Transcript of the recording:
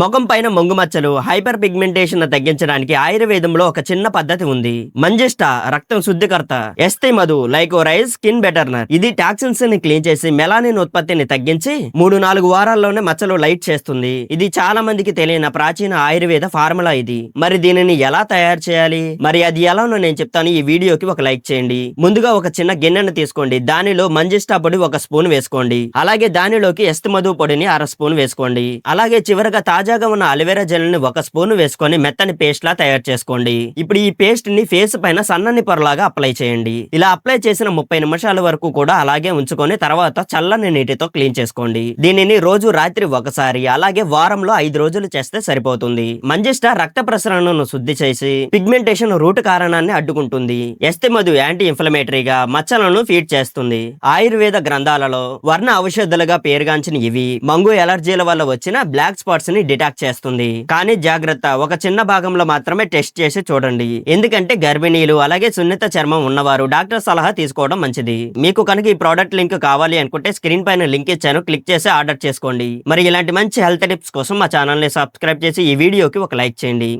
ముఖం పైన మొంగు మచ్చలు హైపర్ పిగ్మెంటేషన్ తగ్గించడానికి ఆయుర్వేదంలో ఒక చిన్న పద్ధతి ఉంది. మంజిష్ట రక్తం శుద్ధికర్త. ఎస్తి మధు లైకోరైజ్ స్కిన్ బెటర్నర్. ఇది టాక్సిన్స్ని క్లీన్ చేసి మెలానిన్ ఉత్పత్తిని తగ్గించి మూడు నాలుగు వారాల్లోనే మచ్చలు లైట్ చేస్తుంది. ఇది చాలా మందికి తెలియని ప్రాచీన ఆయుర్వేద ఫార్ములా ఇది. మరి దీనిని ఎలా తయారు చేయాలి? మరి అది ఎలానో నేను చెప్తాను. ఈ వీడియోకి ఒక లైక్ చేయండి. ముందుగా ఒక చిన్న గిన్నెను తీసుకోండి. దానిలో మంజిష్ట పొడి ఒక స్పూన్ వేసుకోండి. అలాగే దానిలోకి ఎస్తి మధు పొడిని అర స్పూన్ వేసుకోండి. అలాగే చివరగా తాజాగా ఉన్న అలవేరా జెల్ని ఒక స్పూన్ వేసుకొని మెత్తని పేస్ట్ లా తయారు చేసుకోండి. ఇప్పుడు ఈ పేస్ట్ని ఫేస్ పైన సన్నని పొరలాగా అప్లై చేయండి. ఇలా అప్లై చేసిన ముప్పై నిమిషాల వరకు కూడా అలాగే ఉంచుకొని తర్వాత చల్లని నీటితో క్లీన్ చేసుకోండి. దీనిని రోజు రాత్రి ఒకసారి అలాగే వారంలో ఐదు రోజులు చేస్తే సరిపోతుంది. మంజిష్ట రక్త ప్రసరణను శుద్ధి చేసి పిగ్మెంటేషన్ రూట్ కారణాన్ని అడ్డుకుంటుంది. ఎస్తి మధు యాంటీ ఇన్ఫ్లమేటరీగా మచ్చలను ఫీడ్ చేస్తుంది. ఆయుర్వేద గ్రంథాలలో వర్ణ ఔషధాలుగా పేరుగాంచిన ఇవి మంగు ఎలర్జీల వల్ల వచ్చిన బ్లాక్ స్పాట్స్ని డిటాక్ట్ చేస్తుంది. కానీ జాగ్రత్త ఒక చిన్న భాగంలో మాత్రమే టెస్ట్ చేసి చూడండి. ఎందుకంటే గర్భిణీలు అలాగే సున్నిత చర్మం ఉన్నవారు డాక్టర్ సలహా తీసుకోవడం మంచిది. మీకు కనుక ఈ ప్రోడక్ట్ లింక్ కావాలి అనుకుంటే స్క్రీన్ పైన లింక్ ఇచ్చాను క్లిక్ చేసి ఆర్డర్ చేసుకోండి. మరి ఇలాంటి మంచి హెల్త్ టిప్స్ కోసం మా ఛానల్ని సబ్స్క్రైబ్ చేసి ఈ వీడియోకి ఒక లైక్ చేయండి.